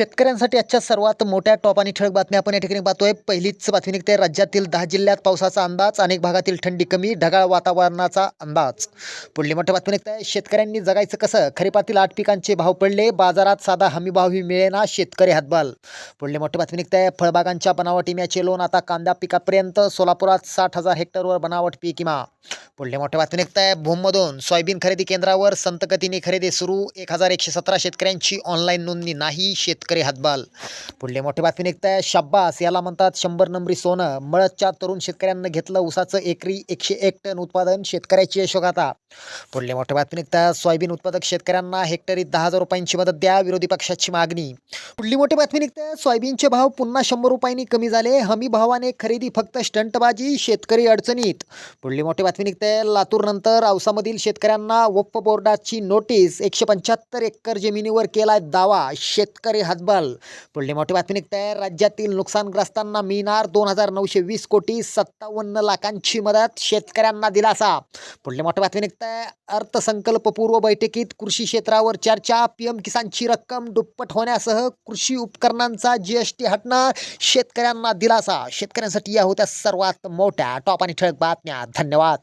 शेतकऱ्यांसाठी आजच्या सर्वात मोठ्या टॉप आणि ठळक बातम्या आपण या ठिकाणी पाहतोय. पहिलीच बातमी निघते. राज्यातील दहा जिल्ह्यात पावसाचा अंदाज अनेक भागातील थंडी कमी ढगाळ वातावरणाचा अंदाज. पुढली मोठी बातमी निघते. शेतकऱ्यांनी जगायचं कसं? खरीपातील आठ पिकांचे भाव पडले. बाजारात साधा हमीभावही मिळेना शेतकरी हातबाल. पुढली मोठी बातमी निघते. फळबागांच्या बनावट इम्याचे लोन आता कांदा पिकापर्यंत सोलापुरात साठ हजार हेक्टरवर बनावट पीक विमा. पुढली मोठी बातमी निघताय. भूममधून सोयाबीन खरेदी केंद्रावर संतगतीने खरेदी सुरू. एक हजार एकशे सतरा शेतकऱ्यांची ऑनलाईन नोंदणी नाही शेतकरी हातबाल. पुढल्या मोठी बातमी निघताय. शब्बास याला म्हणतात शंभर नंबरी सोनं. मळदच्या तरुण शेतकऱ्यांना घेतलं उसाचं एकरी एकशे एक टन उत्पादन. शेतकऱ्याची यशोगाथा पुढली मोठ्या बातमी निघताय सोयाबीन उत्पादक शेतकऱ्यांना हेक्टरी दहा हजार रुपयांची मदत द्या विरोधी पक्षाची मागणी. पुढली मोठी बातमी निघते सोयाबीनचे भाव पुन्हा शंभर रुपयांनी कमी झाले. हमी भावाने खरेदी फक्त स्टंटबाजी शेतकरी अडचणीत. पुढली मोठी बातमी निघते लातूरनंतर औसामधील शेतकऱ्यांना वप्प बोर्डाची नोटीस. एकशे पंच्याहत्तर एकर जमिनीवर केलाय दावा शेतकरी हतबल. पुढली मोठी बातमी निघते राज्यातील नुकसानग्रस्तांना मिळणार दोन हजार नऊशे वीस कोटी सत्तावन्न लाखांची मदत शेतकऱ्यांना दिलासा. पुढली मोठी बातमी निघते अर्थसंकल्पपूर्व बैठकीत कृषी क्षेत्रावर चर्चा पीएम किसानची रक्कम दुप्पट होण्यासह कृषी उपकरणांचा जीएसटी हटणार शेतकऱ्यांना दिलासा. शेतकऱ्यांसाठी या होत्या सर्वात मोठ्या टॉप आणि ठळक बातम्या. धन्यवाद.